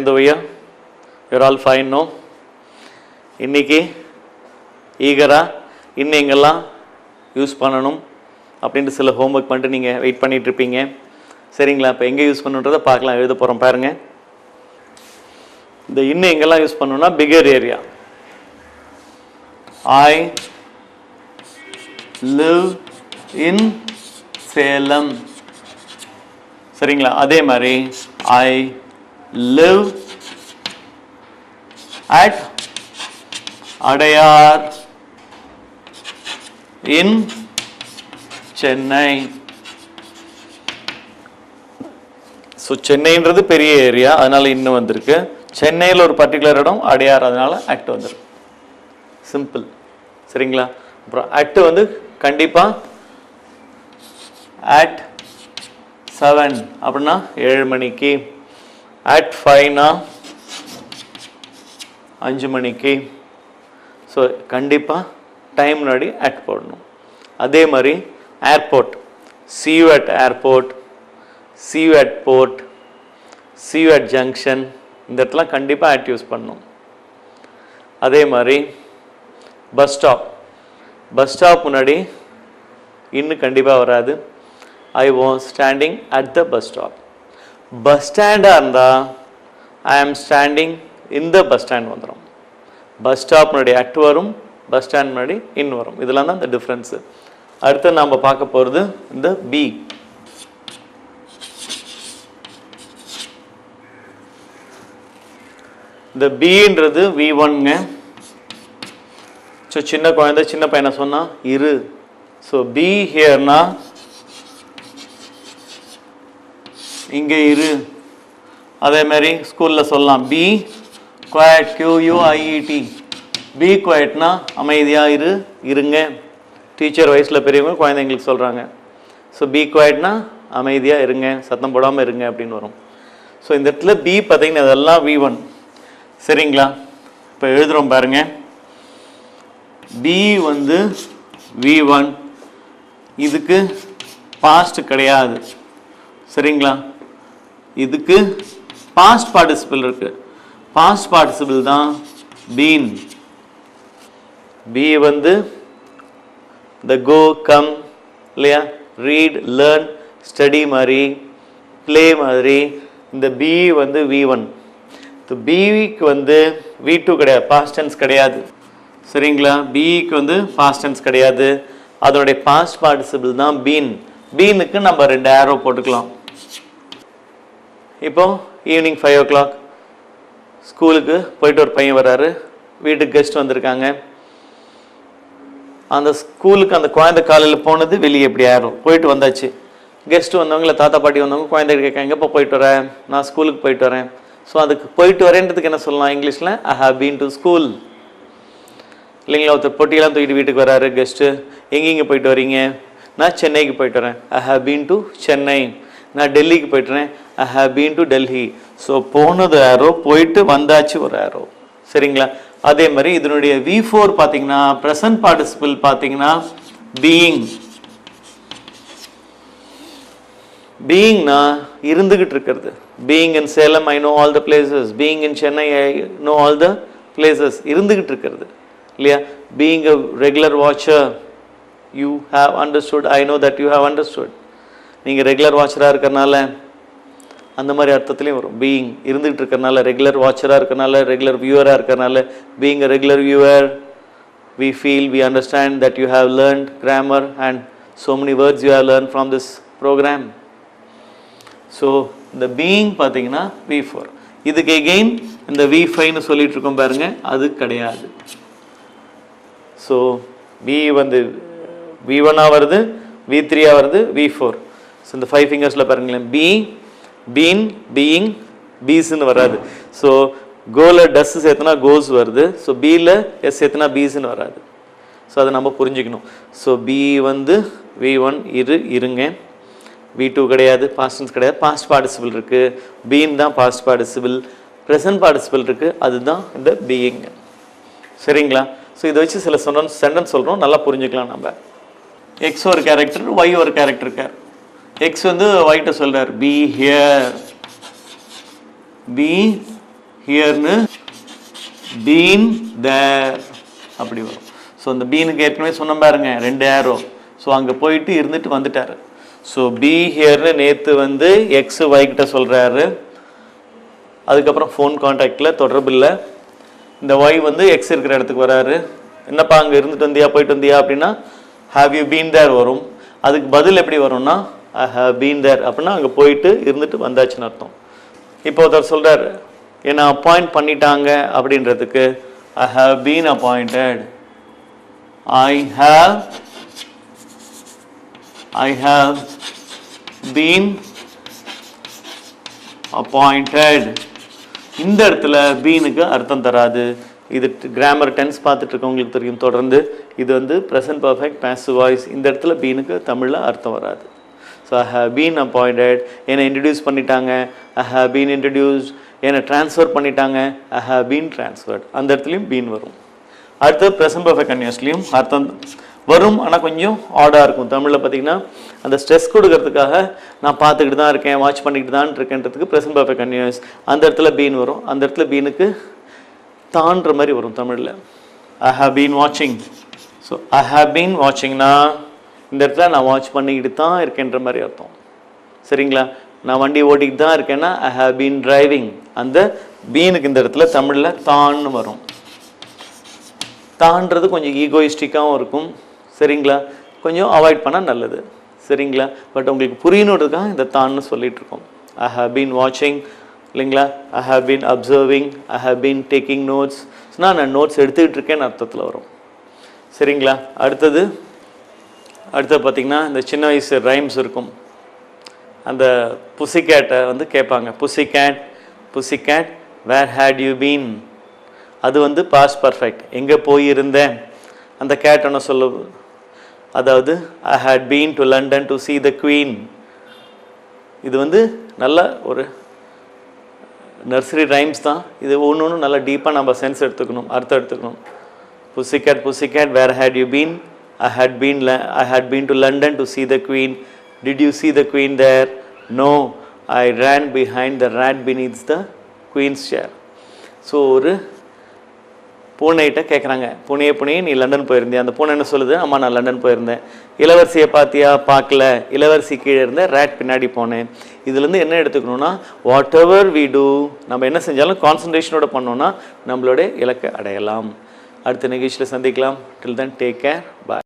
சேர்ந்தவையா you're all You're all fine, ஈகராக இன்னும் எங்கெல்லாம் யூஸ் பண்ணணும் அப்படின்ட்டு சில ஹோம்ஒர்க் பண்ணிட்டு நீங்கள் வெயிட் பண்ணிட்டு இருப்பீங்க. சரிங்களா? இப்போ எங்கே யூஸ் பண்ணுன்றதை பார்க்கலாம் எழுத போகிறோம் பாருங்கள் இந்த இன்னும் எங்கெல்லாம் யூஸ் பண்ணணும்னா bigger area I live in Salem சரிங்களா? அதே மாதிரி I live at Adyar in Chennai so சென்னைன்றது பெரிய ஏரியா அதனால இன்னும் வந்திருக்கு. சென்னையில் ஒரு பர்டிகுலர் இடம் அடையார் அதனால ஆக்ட் வந்துடும் சிம்பிள் சரிங்களா? அப்புறம் அட்டு வந்து கண்டிப்பாக அட் செவன் அப்படின்னா ஏழு மணிக்கு. அட் ஃபைவ்னா அஞ்சு மணிக்கு. ஸோ கண்டிப்பாக டைம் முன்னாடி அட் போடணும். அதே மாதிரி airport see you at airport see you at port see you at junction இந்த இடத்துல கண்டிப்பாக ஆட் யூஸ் பண்ணணும். அதே மாதிரி பஸ் ஸ்டாப் பஸ் ஸ்டாப் முன்னாடி இன்னும் கண்டிப்பாக வராது. I was standing at the bus stop bus ஸ்டாண்டாக இருந்தால் ஐ ஆம் ஸ்டாண்டிங் இந்த பஸ் ஸ்டாண்ட் வந்துடும் பஸ் ஸ்டாப் முன்னாடி அட் வரும் பஸ் ஸ்டாண்ட் முன்னாடி இன் வரும். இதெல்லாம் தான் இந்த டிஃப்ரென்ஸு அடுத்து நாம் பார்க்க போகிறது இந்த பி இந்த பின்றது வி ஒன்ங்க ஸோ சின்ன குழந்தை சின்ன பையனை சொன்னால் இரு. ஸோ பி ஹியர்னால் இங்கே இரு. அதே மாதிரி ஸ்கூலில் சொல்லலாம். Be quiet Q U I E T be குவாய்ட்னா அமைதியாக இரு இருங்க. டீச்சர் வயசில் பெரியவங்க குழந்தைங்களுக்கு சொல்கிறாங்க ஸோ பி குவாய்ட்னா அமைதியாக இருங்க சத்தம் போடாமல் இருங்க அப்படின்னு வரும். ஸோ இந்த இடத்துல பி பார்த்தீங்கன்னா அதெல்லாம் வி ஒன் சரிங்களா? இப்போ எழுதுகிறோம் பாருங்க. பி வந்து வி ஒன் இதுக்கு பாஸ்ட் கிடையாது. சரிங்களா? இதுக்கு பாஸ்ட் பார்ட்டிசிபிள் இருக்கு. பாஸ்ட் பார்ட்டிசிபிள் தான் பீன் பி வந்து த கோ கம் இல்லையா? ரீட் லேர்ன் ஸ்டடி மாதிரி ப்ளே மாதிரி. இந்த பி வந்து வி ஒன் இந்த பிக்கு வந்து வி டூ கிடையாது. பாஸ்ட் டென்ஸ் கிடையாது. சரிங்களா? பிஇக்கு வந்து பாஸ்ட் டென்ஸ் கிடையாது. அதனுடைய பாஸ்ட் பார்ட்டிசிபிள் தான் பீன் பீனுக்கு நம்ம ரெண்டு ஆரோ போட்டுக்கலாம். இப்போ ஈவினிங் ஃபைவ் ஓ கிளாக் ஸ்கூலுக்கு போயிட்டு ஒரு பையன் வர்றாரு. வீட்டுக்கு கெஸ்ட் வந்திருக்காங்க. அந்த ஸ்கூலுக்கு அந்த குழந்தை காலையில் போனது வெளியே எப்படி ஆயிரும். போயிட்டு வந்தாச்சு. கெஸ்ட் வந்தவங்கள தாத்தா பாட்டி வந்தவங்க குழந்தை கேட்காங்க எப்போ போயிட்டு வரேன் நான் ஸ்கூலுக்கு போயிட்டு வரேன். ஸோ அதுக்கு போயிட்டு வரேன்றதுக்கு என்ன சொல்லலாம்? இங்கிலீஷில் I have been to school இல்லைங்களா? ஒருத்தர் பொட்டியெல்லாம் தூக்கிட்டு வீட்டுக்கு வராரு கெஸ்ட்டு எங்கெங்கே போயிட்டு வரீங்க? நான் சென்னைக்கு போயிட்டு வரேன். I have been to Chennai நான் டெல்லிக்கு போயிட்டுறேன். I have been to Delhi so போனது ஆரோ போயிட்டு வந்தாச்சு ஒரு ஆரோ சரிங்களா? அதே மாதிரி இதனுடைய வி ஃபோர் பார்த்தீங்கன்னா ப்ரெசன்ட் பார்ட்டிசிபிள் பார்த்தீங்கன்னா பீயிங் பீயிங்னா இருந்துகிட்டு இருக்கிறது. Being in Salem I know all the places being in Chennai I know all the places இருந்துகிட்டு இருக்கிறது. இல்லையா? Being a regular watcher you have understood I know that you have understood நீங்கள் regular வாட்சராக இருக்கிறனால அந்த மாதிரி அர்த்தத்துலேயும் வரும். பீயிங் இருந்துகிட்டு இருக்கிறனால ரெகுலர் வாட்சராக இருக்கிறனால ரெகுலர் வியூவராக இருக்கிறனால being a regular viewer we feel we understand that you have learned grammar and so many words you have learn from this program so இந்த பீயிங் பார்த்தீங்கன்னா வி ஃபோர் இதுக்கு எகெயின் இந்த வி ஃபைவ்னு சொல்லிட்டு இருக்கோம் பாருங்க அது கிடையாது. ஸோ வி வந்து வி ஒன்னாக வருது வி த்ரீயாக வருது வி ஃபோர் ஸோ இந்த ஃபைவ் ஃபிங்கர்ஸில் பாருங்களேன். பி பீன் பீயிங் பீஸ்ன்னு வராது. ஸோ கோல டஸ் சேர்த்துனா கோஸ் வருது. ஸோ பியில் எஸ் சேர்த்துனா பீஸ்ன்னு வராது. ஸோ அதை நம்ம புரிஞ்சுக்கணும். ஸோ பி வந்து வி ஒன் இரு இருங்க. வி டூ கிடையாது. பாஸ்டன்ஸ் கிடையாது. பாஸ்ட் பார்ட்டிசிபிள் இருக்குது பீன் தான் பாஸ்ட் பார்ட்டிசிபிள் ப்ரெசன்ட் பார்ட்டிசிபிள் இருக்குது அதுதான் இந்த பீயிங் சரிங்களா? ஸோ இதை வச்சு சில சொன்ன சென்டென்ஸ் சொல்கிறோம் நல்லா புரிஞ்சுக்கலாம் நம்ம. எக்ஸ் ஒரு கேரக்டர் ஒய் ஒரு கேரக்டர் இருக்கார். எக்ஸ் வந்து ஒயிட்ட சொல்றார். பி ஹியர் பி ஹியர்னு பீன் தேர் அப்படி வரும். ஸோ அந்த பீனுக்கு ஏற்கனவே சொன்ன பாருங்க ரெண்டு ஏரோ ஸோ அங்கே போயிட்டு இருந்துட்டு வந்துட்டார். ஸோ பி ஹியர்னு நேற்று வந்து எக்ஸ் ஒய்கிட்ட சொல்கிறாரு அதுக்கப்புறம் ஃபோன் காண்டாக்டில் தொடர்பு இல்லை. இந்த ஒய் வந்து எக்ஸ் இருக்கிற இடத்துக்கு வராரு. என்னப்பா அங்கே இருந்துட்டு வந்தியா போயிட்டு வந்தியா அப்படின்னா ஹாவ் யூ பீன் தேர் வரும். அதுக்கு பதில் எப்படி வரும்னா ஐ ஹவ் பீன் தேர் அப்படின்னா அங்கே போயிட்டு இருந்துட்டு வந்தாச்சுன்னு அர்த்தம். இப்போ ஒருத்தர் சொல்கிறார் என்னை அப்பாயிண்ட் பண்ணிட்டாங்க அப்படின்றதுக்கு I have been appointed I have I have been appointed இந்த இடத்துல பீனுக்கு அர்த்தம் தராது. இது கிராமர் டென்ஸ் பார்த்துட்டு இருக்கவங்களுக்கு தெரியும். தொடர்ந்து இது வந்து ப்ரெசன்ட் பர்ஃபெக்ட் பேஸ் வாய்ஸ் இந்த இடத்துல பீனுக்கு தமிழில் அர்த்தம் வராது. So I have been appointed என்னை இன்ட்ரடியூஸ் பண்ணிட்டாங்க ஐ ஹவ் பீன் இன்ட்ரடியூஸ் என்னை ட்ரான்ஸ்ஃபர் பண்ணிட்டாங்க ஐ ஹவ் பீன் ட்ரான்ஸ்ஃபர்ட் அந்த இடத்துலையும் பீன் வரும். அடுத்து ப்ரெசன்ட் பர்ஃபெக்ட் கன்யூஸ்லையும் அர்த்தம் வரும் ஆனால் கொஞ்சம் ஆடாக இருக்கும். தமிழில் பார்த்தீங்கன்னா அந்த ஸ்ட்ரெஸ் கொடுக்கறதுக்காக நான் பார்த்துக்கிட்டு தான் இருக்கேன் வாட்ச் பண்ணிக்கிட்டு தான் இருக்கேன்றதுக்கு ப்ரெசன்ட் பர்ஃபெக்ட் கன்யூஸ் அந்த இடத்துல பீன் வரும். அந்த இடத்துல பீனுக்கு தான்ற மாதிரி வரும் தமிழில். ஐ ஹவ் பீன் வாட்சிங் ஸோ ஐ ஹவ் பீன் வாட்சிங்னா இந்த இடத்துல நான் வாட்ச் பண்ணிக்கிட்டு தான் இருக்கேன்ற மாதிரி அர்த்தம். சரிங்களா? நான் வண்டி ஓட்டிக்கிட்டு தான் இருக்கேன்னா ஐ ஹாவ் பீன் டிரைவிங் அந்த பீனுக்கு இந்த இடத்துல தமிழில் தான்னு வரும். தான்றது கொஞ்சம் ஈகோயிஸ்டிக்காகவும் இருக்கும். சரிங்களா? கொஞ்சம் அவாய்ட் பண்ணால் நல்லது. சரிங்களா? பட் உங்களுக்கு புரியணுன்றதுக்காக இந்த தான்னு சொல்லிகிட்டு இருக்கோம். ஐ ஹவ் பீன் வாட்சிங் இல்லைங்களா? I have been observing I have been taking notes நான் நான் நோட்ஸ் எடுத்துக்கிட்டு இருக்கேன்னு அர்த்தத்தில் வரும். சரிங்களா? அடுத்தது அடுத்தது பார்த்திங்கன்னா இந்த சின்ன வயசு ரைம்ஸ் இருக்கும். அந்த புசி கேட்டை வந்து கேட்பாங்க. Pussy cat pussy cat where had you been அது வந்து பாஸ் பர்ஃபெக்ட் எங்கே போயிருந்தேன்? அந்த கேட் என்ன சொல்ல அதாவது I had been to London to see the queen இது வந்து நல்ல ஒரு நர்சரி ரைம்ஸ் தான். இது ஒன்று ஒன்று நல்லா டீப்பாக நம்ம சென்ஸ் எடுத்துக்கணும் அர்த்தம் எடுத்துக்கணும். Pussycat pussycat where had you been I had been, I had been to London to see the queen did you see the queen there no I ran behind the rat beneath the queen's chair. So ஒரு பூனைகிட்ட கேட்குறாங்க பூனையே புனையே நீ London போயிருந்தியா? அந்த பூனை என்ன சொல்லுது? அம்மா நான் லண்டன் போயிருந்தேன். இளவரசியை பார்த்தியா? பார்க்கல. இளவரசி கீழே இருந்த ரேட் பின்னாடி போனேன். இதுலேருந்து என்ன எடுத்துக்கணும்னா வாட் எவர் வி டூ நம்ம என்ன செஞ்சாலும் கான்சன்ட்ரேஷனோட பண்ணோம்னா நம்மளோட இலக்கை அடையலாம். அடுத்த நிகழ்ச்சியில் சந்திக்கலாம். Till then take care bye